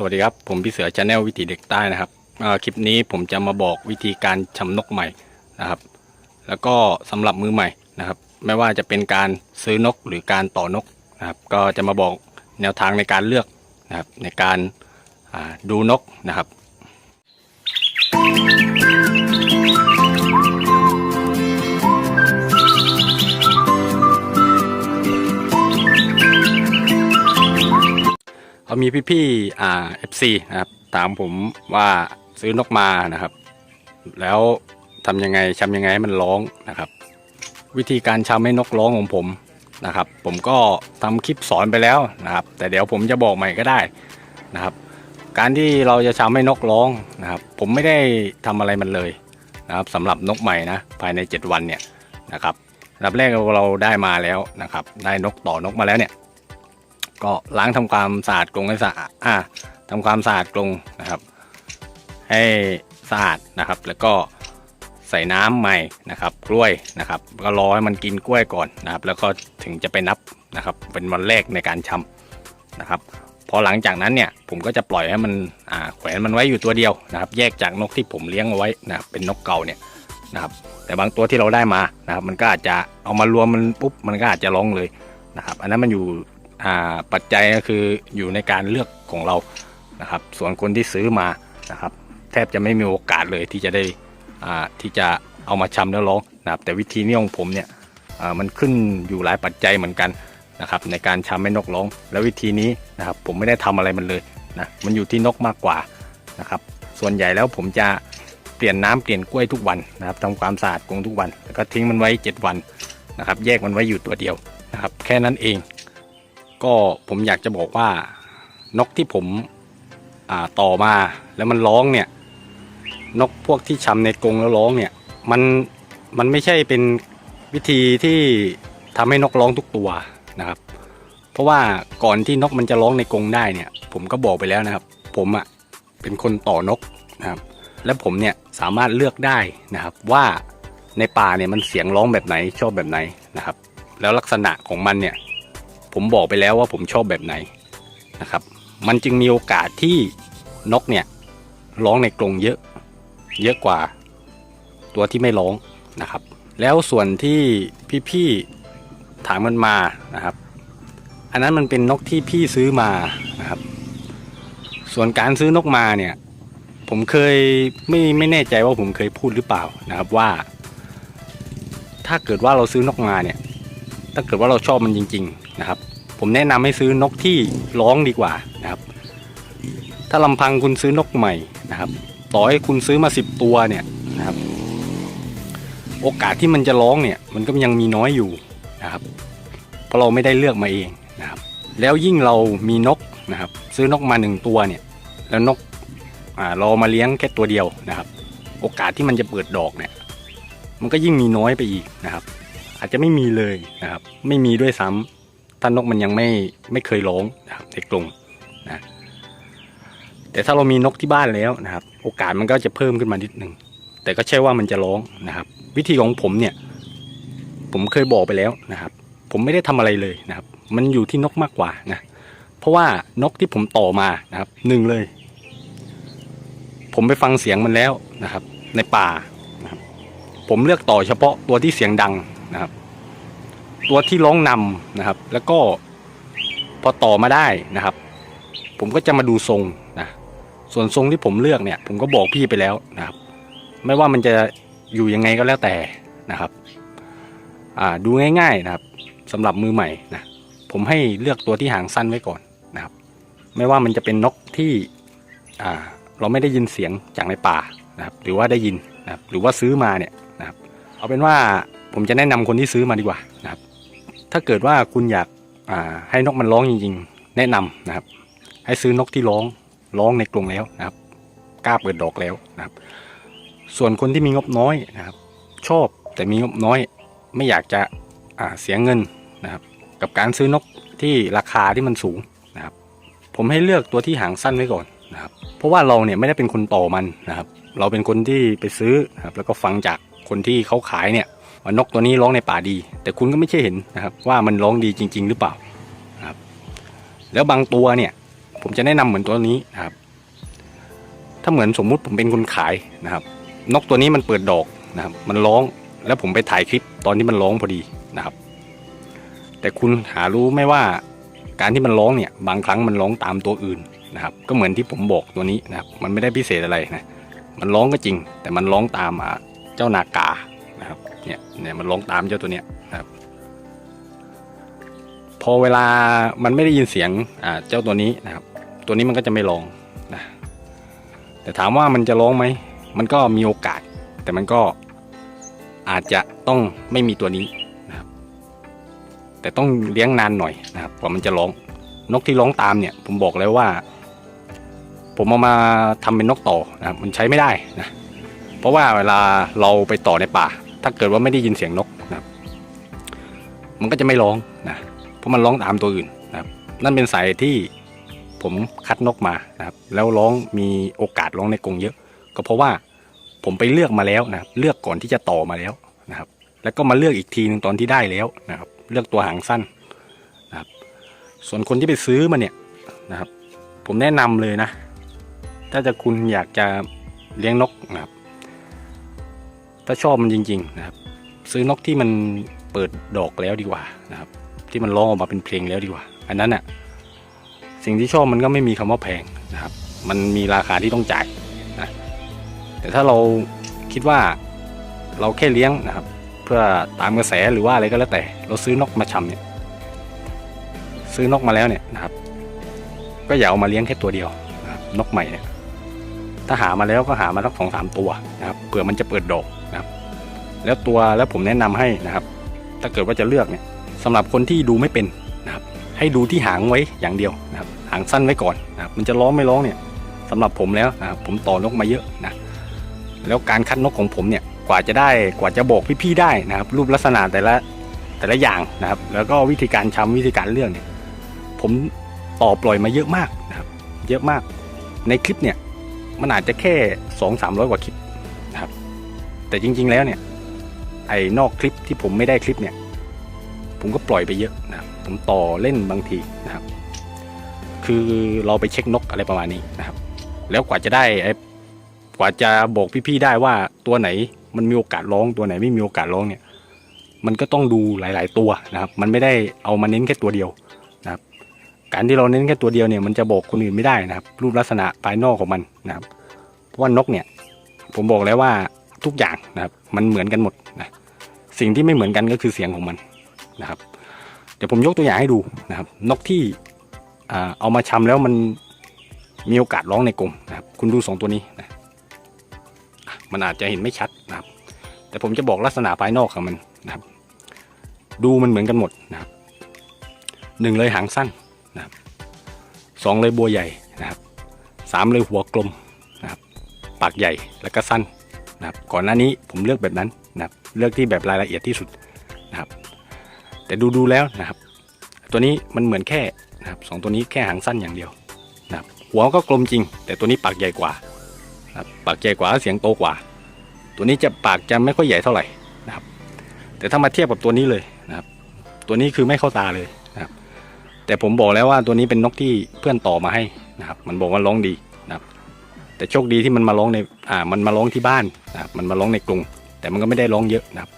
สวัสดีครับ ผมพี่เสือชาแนลวิถีเด็กใต้นะครับคลิปนี้ผมจะมาบอกวิธีการชำนกใหม่นะครับ แล้วก็สำหรับมือใหม่นะครับ ไม่ว่าจะเป็นการซื้อนกหรือการต่อนกนะครับ ก็จะมาบอกแนวทางในการเลือกนะครับในการดูนกนะครับ เขามีพี่ๆอ่า FC นะครับถามผมว่าซื้อนกมานะครับ แล้วทำยังไงชำยังไงให้มันร้องนะครับ วิธีการชำให้นกร้องของผมนะครับ ผมก็ทำคลิปสอนไปแล้วนะครับ แต่เดี๋ยวผมจะบอกใหม่ก็ได้นะครับ การที่เราจะชำให้นกร้องนะครับ ผมไม่ได้ทำอะไรมันเลยนะครับสำหรับนกใหม่นะภายใน 7 วันเนี่ยนะครับอันดับแรกเราได้มาแล้วนะครับ ได้นกต่อนกมาแล้วเนี่ย ก็ล้างทำความสะอาดกรงให้สะอาดอ่าทำความสะอาดกรงนะครับ ให้สะอาดนะครับ แล้วก็ใส่น้ำใหม่นะครับ กล้วยนะครับก็รอให้มันกินกล้วยก่อนนะครับ แล้วก็ถึงจะไปนับนะครับ เป็นวันแรกในการชำนะครับพอหลังจากนั้นเนี่ยผมก็จะปล่อยให้มันแขวนมันไว้อยู่ตัวเดียวนะครับ แยกจากนกที่ผมเลี้ยงเอาไว้นะครับเป็นนกเก่าเนี่ยนะครับ แต่บางตัวที่เราได้มานะครับ มันก็อาจจะเอามารวมมันปุ๊บมันก็อาจจะร้องเลยนะครับ อันนั้นมันอยู่ ปัจจัยก็คืออยู่ในการเลือกของเรานะครับ ส่วนคนที่ซื้อมานะครับ แทบจะไม่มีโอกาสเลยที่จะได้ที่จะเอามาชำแล้วร้องนะครับ แต่วิธีนี้ของผมเนี่ยมันขึ้นอยู่หลายปัจจัยเหมือนกันนะครับ ในการชำให้นกร้อง แล้ววิธีนี้นะครับ ผมไม่ได้ทำอะไรมันเลยนะมันอยู่ที่นกมากกว่านะครับ ส่วนใหญ่แล้วผมจะเปลี่ยนน้ำเปลี่ยนกล้วยทุกวันนะครับทำความสะอาดกรงทุกวัน แล้วก็ทิ้งมันไว้ 7 วันนะครับ แยกมันไว้อยู่ตัวเดียวนะครับ แค่นั้นเอง ก็ผมอยากจะบอกว่านกที่ผมต่อมาแล้วมันร้องเนี่ย นกพวกที่ชำในกรงแล้วร้องเนี่ย มันมันไม่ใช่เป็นวิธีที่ทำให้นกร้องทุกตัวนะครับ เพราะว่าก่อนที่นกมันจะร้องในกรงได้เนี่ย ผมก็บอกไปแล้วนะครับ ผมอะ่ะเป็นคนต่อนกนะครับ และผมเนี่ยสามารถเลือกได้นะครับ ว่าในป่าเนี่ยมันเสียงร้องแบบไหนชอบแบบไหนนะครับ แล้วลักษณะของมันเนี่ย ผมบอกไปแล้วว่าผมชอบแบบไหนนะครับ มันจึงมีโอกาสที่นกเนี่ยร้องในกรงเยอะ เยอะกว่าตัวที่ไม่ร้องนะครับ แล้วส่วนที่พี่ๆถามมันมานะครับ อันนั้นมันเป็นนกที่พี่ซื้อมานะครับ ส่วนการซื้อนกมาเนี่ย ผมเคยไม่ไม่แน่ใจว่าผมเคยพูดหรือเปล่านะครับว่า ถ้าเกิดว่าเราซื้อนกมาเนี่ย ถ้าเกิดว่าเราชอบมันจริง ๆ นะครับ ผมแนะนำให้ซื้อนกที่ร้องดีกว่านะครับ ถ้าลำพังคุณซื้อนกใหม่นะครับ ต่อให้คุณซื้อมาสิบตัวเนี่ยนะครับ โอกาสที่มันจะร้องเนี่ย มันก็ยังมีน้อยอยู่นะครับ เพราะเราไม่ได้เลือกมาเองนะครับ แล้วยิ่งเรามีนกนะครับ ซื้อนกมาหนึ่งตัวเนี่ย แล้วนกเรามาเลี้ยงแค่ตัวเดียวนะครับ โอกาสที่มันจะเปิดดอกเนี่ย มันก็ยิ่งมีน้อยไปอีกนะครับ อาจจะไม่มีเลยนะครับ ไม่มีด้วยซ้ำ ถ้านกมันยังไม่ไม่เคยร้องนะครับในกรงนะแต่ถ้าเรามีนกที่บ้านแล้วนะครับ โอกาสมันก็จะเพิ่มขึ้นมานิดหนึ่งแต่ก็ใช่ว่ามันจะร้องนะครับ วิธีของผมเนี่ย ผมเคยบอกไปแล้วนะครับ ผมไม่ได้ทำอะไรเลยนะครับ มันอยู่ที่นกมากกว่านะเพราะว่านกที่ผมต่อมานะครับหนึ่งเลย ผมไปฟังเสียงมันแล้วนะครับ ในป่านะครับผมเลือกต่อเฉพาะตัวที่เสียงดังนะครับ ตัวที่ร้องนำนะครับ แล้วก็พอต่อมาได้นะครับ ผมก็จะมาดูทรงนะส่วนทรงที่ผมเลือกเนี่ย ผมก็บอกพี่ไปแล้วนะครับ ไม่ว่ามันจะอยู่ยังไงก็แล้วแต่นะครับดูง่ายๆนะครับสำหรับมือใหม่นะผมให้เลือกตัวที่หางสั้นไว้ก่อนนะครับ ไม่ว่ามันจะเป็นนกที่เราไม่ได้ยินเสียงจากในป่านะครับ หรือว่าได้ยินนะครับหรือว่าซื้อมาเนี่ยนะครับ เอาเป็นว่าผมจะแนะนำคนที่ซื้อมาดีกว่านะครับ ถ้าเกิดว่าคุณอยากให้นกมันร้องจริงๆ แนะนำนะครับ ให้ซื้อนกที่ร้องร้องในกรงแล้วนะครับกล้าเปิดดอกแล้วนะครับ ส่วนคนที่มีงบน้อยนะครับ ชอบแต่มีงบน้อย ไม่อยากจะเสียเงินนะครับ กับการซื้อนกที่ราคาที่มันสูงนะครับ ผมให้เลือกตัวที่หางสั้นไว้ก่อนนะครับ เพราะว่าเราเนี่ยไม่ได้เป็นคนต่อมันนะครับ เราเป็นคนที่ไปซื้อนะครับแล้วก็ฟังจากคนที่เขาขายเนี่ย ว่านกตัวนี้ร้องในป่าดี แต่คุณก็ไม่ใช่เห็นนะครับ ว่ามันร้องดีจริง ๆ หรือเปล่านะครับ แล้วบางตัวเนี่ย ผมจะแนะนำเหมือนตัวนี้นะครับ ถ้าเหมือนสมมุติผมเป็นคนขายนะครับ นกตัวนี้มันเปิดดอกนะครับ มันร้องแล้วผมไปถ่ายคลิปตอนที่มันร้องพอดีนะครับ แต่คุณหารู้ไหมว่าการที่มันร้องเนี่ย บางครั้งมันร้องตามตัวอื่นนะครับ ก็เหมือนที่ผมบอกตัวนี้นะครับ มันไม่ได้พิเศษอะไรนะมันร้องก็จริง แต่มันร้องตามเจ้านากา นะครับเนี่ยเนี่ยมันร้องตามเจ้าตัวเนี้ยนะครับ พอเวลามันไม่ได้ยินเสียงอ่าเจ้าตัวนี้นะครับ ตัวนี้มันก็จะไม่ร้องนะแต่ถามว่ามันจะร้องไหมมันก็มีโอกาส แต่มันก็อาจจะต้องไม่มีตัวนี้นะครับ แต่ต้องเลี้ยงนานหน่อยนะครับกว่ามันจะร้องนกที่ร้องตามเนี่ย ผมบอกแล้วว่า ผมเอามาทำเป็นนกต่อนะครับ มันใช้ไม่ได้นะเพราะว่าเวลาเราไปต่อในป่า ถ้าเกิดว่าไม่ได้ยินเสียงนกนะครับ มันก็จะไม่ร้องนะเพราะมันร้องตามตัวอื่นนะครับ นั่นเป็นสาเหตุที่ผมคัดนกมานะครับ แล้วร้องมีโอกาสร้องในกรงเยอะ ก็เพราะว่าผมไปเลือกมาแล้วนะครับ เลือกก่อนที่จะต่อมาแล้วนะครับ แล้วก็มาเลือกอีกทีหนึ่งตอนที่ได้แล้วนะครับ เลือกตัวหางสั้นนะครับ ส่วนคนที่ไปซื้อมาเนี่ยนะครับ ผมแนะนำเลยนะ ถ้าจะคุณอยากจะเลี้ยงนกนะครับ ถ้าชอบมันจริง ๆ นะครับ ซื้อนกที่มันเปิดดอกแล้วดีกว่านะครับ ที่มันร้องออกมาเป็นเพลงแล้วดีกว่า อันนั้นอะสิ่งที่ชอบมันก็ไม่มีคำว่าแพงนะครับ มันมีราคาที่ต้องจ่ายนะแต่ถ้าเราคิดว่าเราแค่เลี้ยงนะครับ เพื่อตามกระแสหรือว่าอะไรก็แล้วแต่ เราซื้อนกมาชำเนี่ยซื้อนกมาแล้วเนี่ยนะครับ ก็อย่าเอามาเลี้ยงแค่ตัวเดียวนะครับนกใหม่เนี่ย ถ้าหามาแล้วก็หามาสักสองสามตัวนะครับเผื่อมันจะเปิดดอกนะครับ แล้วตัวแล้วผมแนะนำให้นะครับ ถ้าเกิดว่าจะเลือกเนี่ยสำหรับคนที่ดูไม่เป็นนะครับ ให้ดูที่หางไว้อย่างเดียวนะครับหางสั้นไว้ก่อนนะครับมันจะร้องไม่ร้องเนี่ยสำหรับผมแล้วนะครับผมต่อนกมาเยอะนะแล้วการคัดนกของผมเนี่ยกว่าจะได้กว่าจะบอกพี่ๆได้นะครับ รูปลักษณะแต่ละแต่ละอย่างนะครับ แล้วก็วิธีการชำวิธีการเลือกเนี่ยผมต่อปล่อยมาเยอะมากนะครับ เยอะมากในคลิปเนี่ย มันอาจจะแค่สองสามร้อยกว่าคลิปนะครับ แต่จริง ๆ แล้วเนี่ย ไอ้นอกคลิปที่ผมไม่ได้คลิปเนี่ย ผมก็ปล่อยไปเยอะนะครับผมต่อเล่นบางทีนะครับ คือเราไปเช็คนกอะไรประมาณนี้นะครับ แล้วกว่าจะได้ไอ้กว่าจะบอกพี่ๆได้ว่าตัวไหนมันมีโอกาสร้องตัวไหนไม่มีโอกาสร้องเนี่ย มันก็ต้องดูหลาย ๆ ตัวนะครับ มันไม่ได้เอามาเน้นแค่ตัวเดียว การที่เราเน้นแค่ตัวเดียวเนี่ยมันจะบอกคนอื่นไม่ได้นะครับ รูปลักษณะภายนอกของมันนะครับเพราะว่านกเนี่ย ผมบอกแล้วว่าทุกอย่างนะครับ มันเหมือนกันหมดนะสิ่งที่ไม่เหมือนกันก็คือเสียงของมันนะครับ เดี๋ยวผมยกตัวอย่างให้ดูนะครับ นกที่เอามาชำแล้วมันมีโอกาสร้องในกรงนะครับ คุณดูสองตัวนี้นะมันอาจจะเห็นไม่ชัดนะครับ แต่ผมจะบอกลักษณะภายนอกของมันนะครับ ดูมันเหมือนกันหมดนะครับหนึ่งเลยหางสั้น สองเลยบัวใหญ่นะครับสามเลยหัวกลมนะครับปากใหญ่แล้วก็สั้นนะครับก่อนหน้านี้ผมเลือกแบบนั้นนะครับเลือกที่แบบรายละเอียดที่สุดนะครับแต่ดูดูแล้วนะครับ ตัวนี้มันเหมือนแค่นะครับสองตัวนี้แค่หางสั้นอย่างเดียวนะครับหัวก็กลมจริง แต่ตัวนี้ปากใหญ่กว่านะครับปากใหญ่กว่าเสียงโตกว่า ตัวนี้จะปากจะไม่ค่อยใหญ่เท่าไหร่นะครับแต่ถ้ามาเทียบกับตัวนี้เลยนะครับตัวนี้คือไม่เข้าตาเลย แต่ผมบอกแล้วว่าตัวนี้เป็นนกที่เพื่อนต่อมาให้นะครับ มันบอกว่าร้องดีนะครับ แต่โชคดีที่มันมาร้องในอ่ามันมาร้องที่บ้านนะครับมันมาร้องในกรุงแต่มันก็ไม่ได้ร้องเยอะนะครับ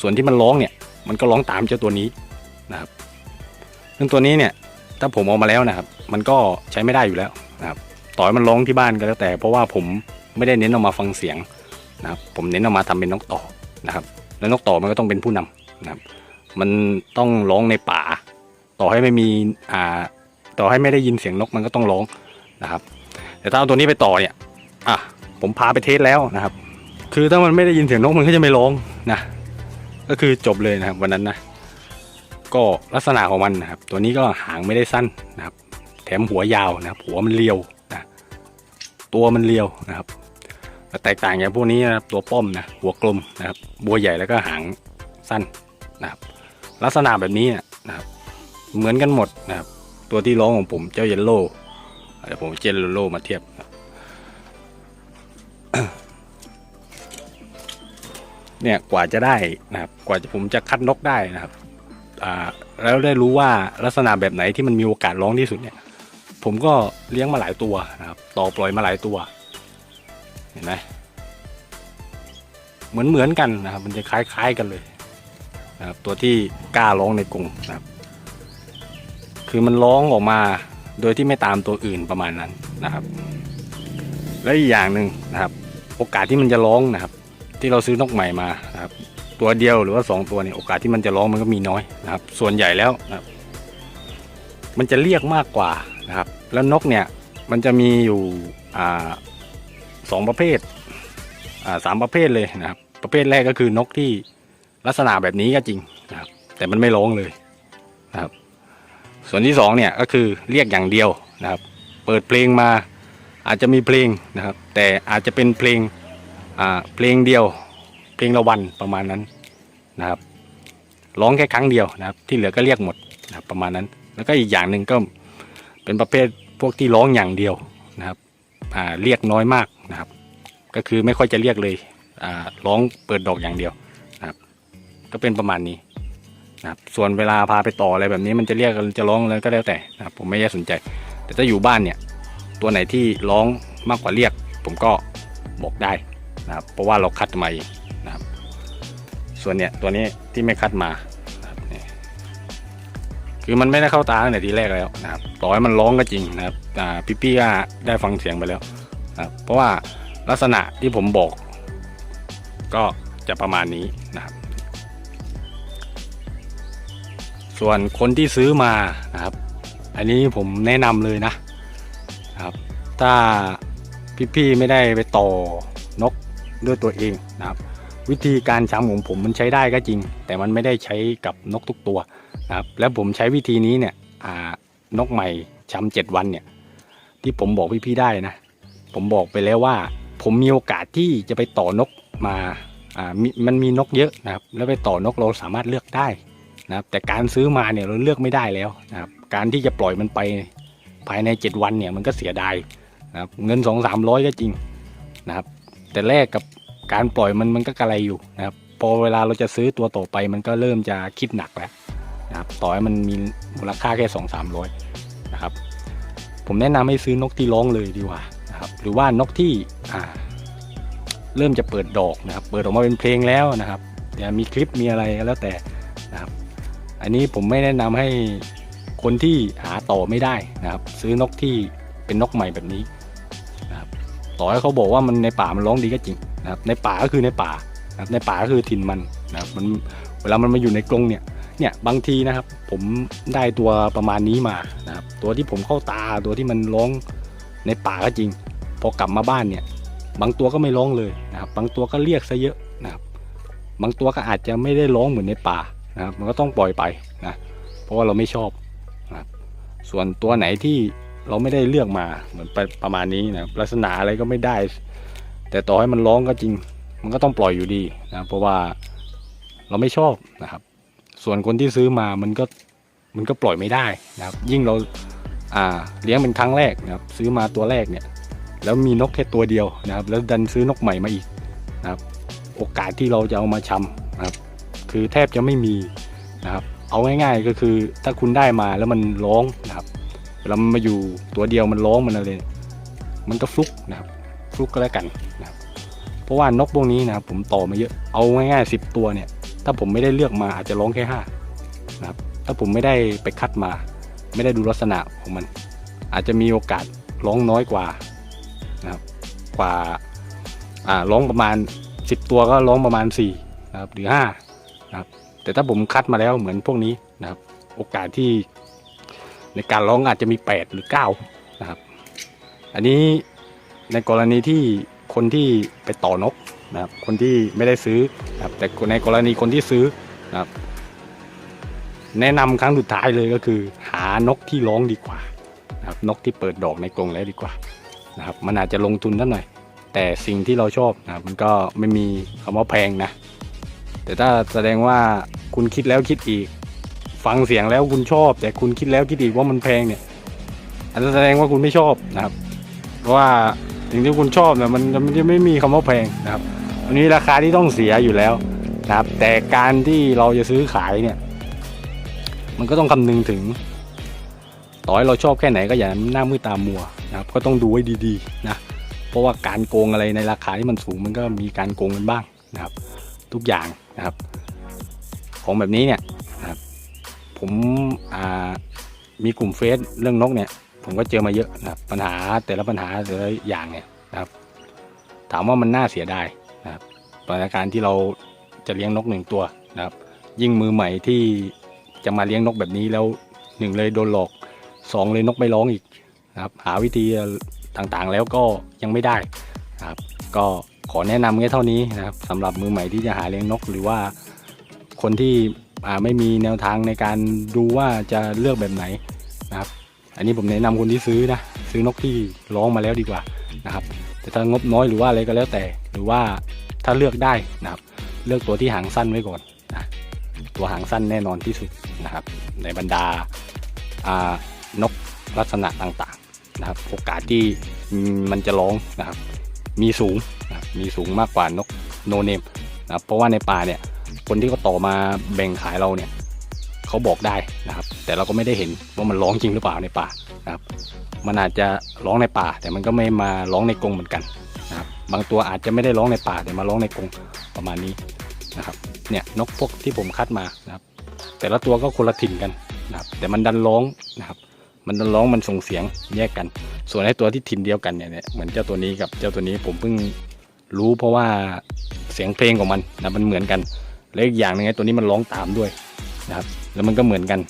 ส่วนที่มันร้องเนี่ยมันก็ร้องตามเจ้าตัวนี้นะครับซึ่งตัวนี้เนี่ยถ้าผมเอามาแล้วนะครับ มันก็ใช้ไม่ได้อยู่แล้วนะครับ ต่อให้มันร้องที่บ้านก็แล้วแต่ เพราะว่าผมไม่ได้เน้นเอามาฟังเสียงนะครับ ผมเน้นเอามาทำเป็นนกต่อนะครับ แล้วนกต่อมันก็ต้องเป็นผู้นำนะครับ มันต้องร้องในป่า ต่อให้ไม่มีอ่าต่อให้ไม่ได้ยินเสียงนกมันก็ต้องร้องนะครับ แต่ถ้าเอาตัวนี้ไปต่อเนี่ยอะผมพาไปเทสแล้วนะครับ คือถ้ามันไม่ได้ยินเสียงนกมันก็จะไม่ร้องนะก็คือจบเลยนะครับวันนั้นนะก็ลักษณะของมันนะครับ ตัวนี้ก็หางไม่ได้สั้นนะครับ แถมหัวยาวนะครับ หัวมันเรียวนะตัวมันเรียวนะครับแตกต่างจากพวกนี้นะครับตัวป้อมนะหัวกลมนะครับ บัวใหญ่แล้วก็หางสั้นนะครับ ลักษณะแบบนี้นะ เหมือนกันหมดนะครับ ตัวที่ร้องของผมเจ้าเยลโล่เดี๋ยวผมเจลโล่มาเทียบนะเนี่ยกว่าจะได้นะครับ กว่าจะผมจะคัดนกได้นะครับอ่าแล้วได้รู้ว่าลักษณะแบบไหนที่มันมีโอกาสร้องที่สุดเนี่ย ผมก็เลี้ยงมาหลายตัวนะครับ ต่อปล่อยมาหลายตัว เห็นไหมเหมือนเหมือนกันนะครับ มันจะคล้ายๆกันเลยนะครับ ตัวที่กล้าร้องในกรงนะครับ คือมันร้องออกมาโดยที่ไม่ตามตัวอื่นประมาณนั้นนะครับ และอีกอย่างหนึ่งนะครับ โอกาสที่มันจะร้องนะครับ ที่เราซื้อนกใหม่มานะครับ ตัวเดียวหรือว่าสองตัวเนี่ยโอกาสที่มันจะร้องมันก็มีน้อยนะครับ ส่วนใหญ่แล้วนะครับ มันจะเรียกมากกว่านะครับ แล้วนกเนี่ยมันจะมีอยู่อ่าสองประเภทอ่าสามประเภทเลยนะครับ ประเภทแรกก็คือนกที่ลักษณะแบบนี้ก็จริงนะครับ แต่มันไม่ร้องเลยนะครับ ส่วนที่สองเนี่ยก็คือเรียกอย่างเดียวนะครับ เปิดเพลงมาอาจจะมีเพลงนะครับ แต่อาจจะเป็นเพลงอ่าเพลงเดียว เพลงละวันประมาณนั้นนะครับร้องแค่ครั้งเดียวนะครับ ที่เหลือก็เรียกหมดนะครับประมาณนั้น แล้วก็อีกอย่างหนึ่งก็เป็นประเภทพวกที่ร้องอย่างเดียวนะครับอ่าเรียกน้อยมากนะครับ ก็คือไม่ค่อยจะเรียกเลยอ่าร้องเปิดดอกอย่างเดียวนะครับ ก็เป็นประมาณนี้ นะครับส่วนเวลาพาไปต่ออะไรแบบนี้มันจะเรียกจะร้องอะไรก็แล้วแต่นะครับผมไม่ได้สนใจ แต่ถ้าอยู่บ้านเนี่ยตัวไหนที่ร้องมากกว่าเรียก ผมก็บอกได้นะครับเพราะว่าเราคัดมาเองนะครับส่วนเนี่ยตัวนี้ที่ไม่คัดมานะครับนี่คือมันไม่ได้เข้าตาตั้งแต่ทีแรกแล้วนะครับต่อให้มันร้องก็จริงนะครับอ่าพี่พี่ก็ได้ฟังเสียงไปแล้วนะครับเพราะว่าลักษณะที่ผมบอก ก็จะประมาณนี้ ส่วนคนที่ซื้อมานะครับ อันนี้ผมแนะนำเลยนะนะครับ ถ้าพี่ๆไม่ได้ไปต่อนกด้วยตัวเองนะครับ วิธีการชำของผมมันใช้ได้ก็จริง แต่มันไม่ได้ใช้กับนกทุกตัวนะครับ แล้วผมใช้วิธีนี้เนี่ยอ่านกใหม่ชำเจ็ดวันเนี่ย ที่ผมบอกพี่ๆได้นะ ผมบอกไปแล้วว่า ผมมีโอกาสที่จะไปต่อนกมาอ่ามันมีนกเยอะนะครับ แล้วไปต่อนกเราสามารถเลือกได้ นะครับแต่การซื้อมาเนี่ยเราเลือกไม่ได้แล้วนะครับการที่จะปล่อยมันไปภายใน 7 วันเนี่ยมันก็เสียดายนะครับเงิน 2 3 0 0 ก็จริงนะครับ แต่แลกกับการปล่อยมันมันก็กระไรอยู่นะครับพอเวลาเราจะซื้อตัวต่อไปมันก็เริ่มจะคิดหนักแล้วนะครับต่อให้มันมีมูลค่าแค่สองสามร้อยนะครับผมแนะนำให้ซื้อนกที่ร้องเลยดีกว่านะครับหรือว่านกที่อ่าเริ่มจะเปิดดอกนะครับ เปิดออกมาเป็นเพลงแล้วนะครับเดี๋ยวมีคลิปมีอะไรก็แล้วแต่นะครับ อันนี้ผมไม่แนะนำให้คนที่หาต่อไม่ได้นะครับ ซื้อนกที่เป็นนกใหม่แบบนี้นะครับต่อให้เขาบอกว่ามันในป่ามันร้องดีก็จริงนะครับในป่าก็คือในป่านะครับในป่าก็คือถิ่นมันนะครับมันเวลามันมาอยู่ในกรงเนี่ยเนี่ยบางทีนะครับผมได้ตัวประมาณนี้มานะครับตัวที่ผมเข้าตาตัวที่มันร้องในป่าก็จริง พอกลับมาบ้านเนี่ยบางตัวก็ไม่ร้องเลยนะครับบางตัวก็เรียกซะเยอะนะครับบางตัวก็อาจจะไม่ได้ร้องเหมือนในป่า นะครับมันก็ต้องปล่อยไปนะเพราะว่าเราไม่ชอบนะส่วนตัวไหนที่เราไม่ได้เลือกมาเหมือนประประมาณนี้นะลักษณะอะไรก็ไม่ได้ แต่ต่อให้มันร้องก็จริง มันก็ต้องปล่อยอยู่ดีนะเพราะว่าเราไม่ชอบนะครับ ส่วนคนที่ซื้อมามันก็มันก็ปล่อยไม่ได้นะครับ ยิ่งเราอ่าเลี้ยงเป็นครั้งแรกนะครับ ซื้อมาตัวแรกเนี่ย แล้วมีนกแค่ตัวเดียวนะครับ แล้วดันซื้อนกใหม่มาอีกนะครับ โอกาสที่เราจะเอามาชำนะครับ คือแทบจะไม่มีนะครับ เอาง่ายๆก็คือถ้าคุณได้มาแล้วมันร้องนะครับเวลามันมาอยู่ตัวเดียวมันร้องมันอะไรมันก็ฟลุกนะครับฟลุกก็แล้วกันนะครับเพราะว่านกพวกนี้นะครับผมต่อมาเยอะเอาง่ายๆสิบตัวเนี่ย ถ้าผมไม่ได้เลือกมาอาจจะร้องแค่ห้านะครับถ้าผมไม่ได้ไปคัดมา ไม่ได้ดูลักษณะของมัน อาจจะมีโอกาสร้องน้อยกว่านะครับกว่าอ่าร้องประมาณ 10 ตัวก็ร้องประมาณ4นะครับหรือ5 นะครับ แต่ถ้าผมคัดมาแล้วเหมือนพวกนี้นะครับ โอกาสที่ในการร้องอาจจะมี 8 หรือ 9 นะครับ อันนี้ในกรณีที่คนที่ไปต่อนกนะครับ คนที่ไม่ได้ซื้อนะครับ แต่ในกรณีคนที่ซื้อนะครับ แนะนำครั้งสุดท้ายเลยก็คือ หานกที่ร้องดีกว่านะครับ นกที่เปิดดอกในกรงแล้วดีกว่านะครับ มันอาจจะลงทุนนิดหน่อย แต่สิ่งที่เราชอบนะครับมันก็ไม่มีคำว่าแพงนะ แต่ถ้าแสดงว่าคุณคิดแล้วคิดอีก ฟังเสียงแล้วคุณชอบ แต่คุณคิดแล้วคิดอีกว่ามันแพงเนี่ยอันนั้นแสดงว่าคุณไม่ชอบนะครับ เพราะว่าสิ่งที่คุณชอบเนี่ยมันมันจะไม่มีคำว่าแพงนะครับมันมีราคาที่ต้องเสียอยู่แล้วนะครับ แต่การที่เราจะซื้อขายเนี่ย มันก็ต้องคำนึงถึง ต่อให้เราชอบแค่ไหนก็อย่าหน้ามืดตามัวนะครับ ก็ต้องดูให้ดีๆนะเพราะว่าการโกงอะไรในราคาที่มันสูงมันก็มีการโกงกันบ้างนะครับ ทุกอย่างนะครับ ของแบบนี้เนี่ยนะครับผมมีกลุ่มเฟซเรื่องนกเนี่ย ผมก็เจอมาเยอะนะครับปัญหาแต่ละปัญหาแต่ละอย่างเนี่ยนะครับ ถามว่ามันน่าเสียดายนะครับในการณ์ที่เราจะเลี้ยงนกหนึ่งตัวนะครับ ยิ่งมือใหม่ที่จะมาเลี้ยงนกแบบนี้แล้วหนึ่งเลยโดนหลอกสองเลยนกไม่ร้องอีกนะครับ หาวิธีต่างๆแล้วก็ยังไม่ได้นะครับ ก็ ขอแนะนำแค่เท่านี้นะครับสำหรับมือใหม่ที่จะหาเลี้ยงนก หรือว่าคนที่ไม่มีแนวทางในการดูว่าจะเลือกแบบไหนนะครับ อันนี้ผมแนะนำคนที่ซื้อนะซื้อนกที่ร้องมาแล้วดีกว่านะครับ แต่ถ้างบน้อยหรือว่าอะไรก็แล้วแต่ หรือว่าถ้าเลือกได้นะครับ เลือกตัวที่หางสั้นไว้ก่อนนะตัวหางสั้นแน่นอนที่สุดนะครับ ในบรรดาานกลักษณะต่างๆนะครับ โอกาสที่มันจะร้องนะครับ มีสูงมีสูงมากกว่านกโนเนมนะเพราะว่าในป่าเนี่ยคนที่เขาต่อมาแบ่งขายเราเนี่ยเขาบอกได้นะครับ แต่เราก็ไม่ได้เห็นว่ามันร้องจริงหรือเปล่าในป่านะครับ มันอาจจะร้องในป่า แต่มันก็ไม่มาร้องในกรงเหมือนกันนะครับ บางตัวอาจจะไม่ได้ร้องในป่าแต่มาร้องในกรงประมาณนี้นะครับ เนี่ยนกพวกที่ผมคัดมานะครับ แต่ละตัวก็คนละถิ่นกันนะครับ แต่มันดันร้องนะครับ มันร้องมันส่งเสียงแยกกัน ส่วนไอ้ตัวที่ถิ่นเดียวกันเนี่ยเนี่ยเหมือนเจ้าตัวนี้กับเจ้าตัวนี้ผมเพิ่งรู้เพราะว่าเสียงเพลงของมันนะมันเหมือนกันแล้วอีกอย่างหนึงไอ้ตัวนี้มันร้องตามด้วยนะครับ แล้วมันก็เหมือนกัน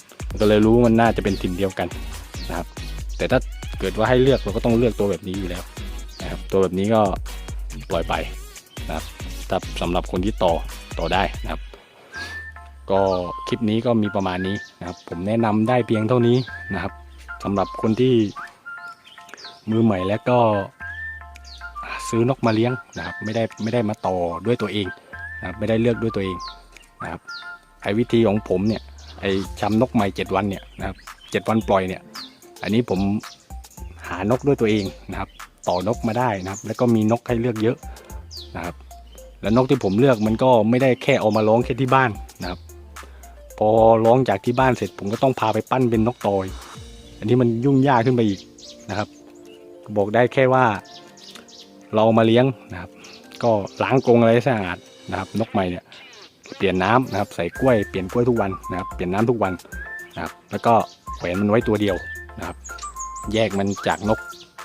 ก็เลยรู้ว่ามันน่าจะเป็นถิ่นเดียวกันนะครับ แต่ถ้าเกิดว่าให้เลือกเราก็ต้องเลือกตัวแบบนี้อยู่แล้วนะครับ ตัวแบบนี้ก็ปล่อยไปนะครับถ้าสำหรับคนที่ต่อต่อได้นะครับ ก็คลิปนี้ก็มีประมาณนี้นะครับ ผมแนะนำได้เพียงเท่านี้นะครับ สำหรับคนที่มือใหม่แล้วก็ซื้อนกมาเลี้ยงนะครับ ไม่ได้ไม่ได้มาต่อด้วยตัวเองนะครับไม่ได้เลือกด้วยตัวเองนะครับไอ้วิธีของผมเนี่ยไอ้ชำนกใหม่เจ็ดวันเนี่ยนะครับเจ็ดวันปล่อยเนี่ยอันนี้ผมหานกด้วยตัวเองนะครับ ต่อนกมาได้นะครับ แล้วก็มีนกให้เลือกเยอะนะครับ แล้วนกที่ผมเลือกมันก็ไม่ได้แค่เอามาร้องแค่ที่บ้านนะครับ พอร้องจากที่บ้านเสร็จผมก็ต้องพาไปปั้นเป็นนกตอย อันนี้มันยุ่งยากขึ้นไปอีกนะครับ บอกได้แค่ว่า เรามาเลี้ยงนะครับ ก็ล้างกรงอะไรให้สะอาดนะครับ นกใหม่เนี่ยเปลี่ยนน้ำนะครับ ใส่กล้วยเปลี่ยนกล้วยทุกวันนะครับ เปลี่ยนน้ำทุกวันนะครับ แล้วก็แขวนมันไว้ตัวเดียวนะครับ แยกมันจากนก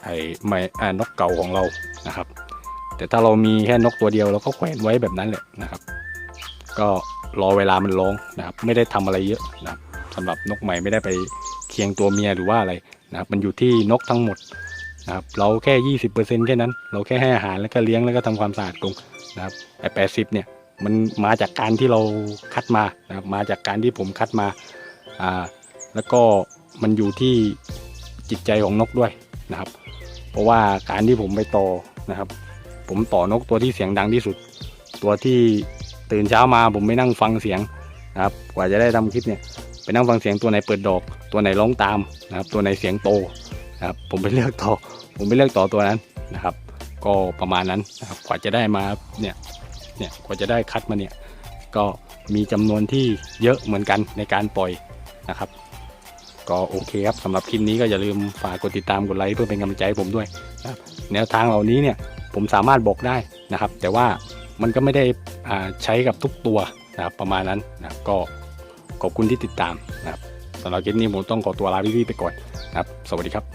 ไอ้ไม่นกเก่าของเรานะครับ แต่ถ้าเรามีแค่นกตัวเดียวเราก็แขวนไว้แบบนั้นแหละนะครับ ก็รอเวลามันร้องนะครับ ไม่ได้ทำอะไรเยอะนะครับสำหรับนกใหม่ไม่ได้ไป เคียงตัวเมียหรือว่าอะไรนะครับมันอยู่ที่นกทั้งหมดนะครับเราแค่ยี่สิบเปอร์เซ็นแค่นั้น เราแค่ให้อาหารแล้วก็เลี้ยงแล้วก็ทำความสะอาดกรงนะครับไอ้แปดสิบเนี่ยมันมาจากการที่เราคัดมานะครับมาจากการที่ผมคัดมาอ่าแล้วก็มันอยู่ที่จิตใจของนกด้วยนะครับ เพราะว่าการที่ผมไปต่อนะครับ ผมต่อนกตัวที่เสียงดังที่สุด ตัวที่ตื่นเช้ามาผมไม่นั่งฟังเสียงนะครับ กว่าจะได้ทำคลิปเนี่ย ไปนั่งฟังเสียงตัวไหนเปิดดอก ตัวไหนร้องตามนะครับ ตัวไหนเสียงโตนะครับผมไปเลือกต่อ ผมไปเลือกต่อตัวนั้นนะครับ ก็ประมาณนั้นนะครับกว่าจะได้มาเนี่ยเนี่ยกว่าจะได้คัดมาเนี่ยก็มีจำนวนที่เยอะเหมือนกันในการปล่อยนะครับ ก็โอเคครับสำหรับคลิปนี้ก็อย่าลืมฝากกดติดตามกดไลค์เพื่อเป็นกำลังใจให้ผมด้วยนะครับแนวทางเหล่านี้เนี่ยผมสามารถบอกได้นะครับ แต่ว่ามันก็ไม่ได้อ่าใช้กับทุกตัวนะครับประมาณนั้นนะก็ ขอบคุณที่ติดตามนะครับสำหรับคลิปนี้ผมต้องขอตัวลาพี่ๆไปก่อนนะครับ สวัสดีครับ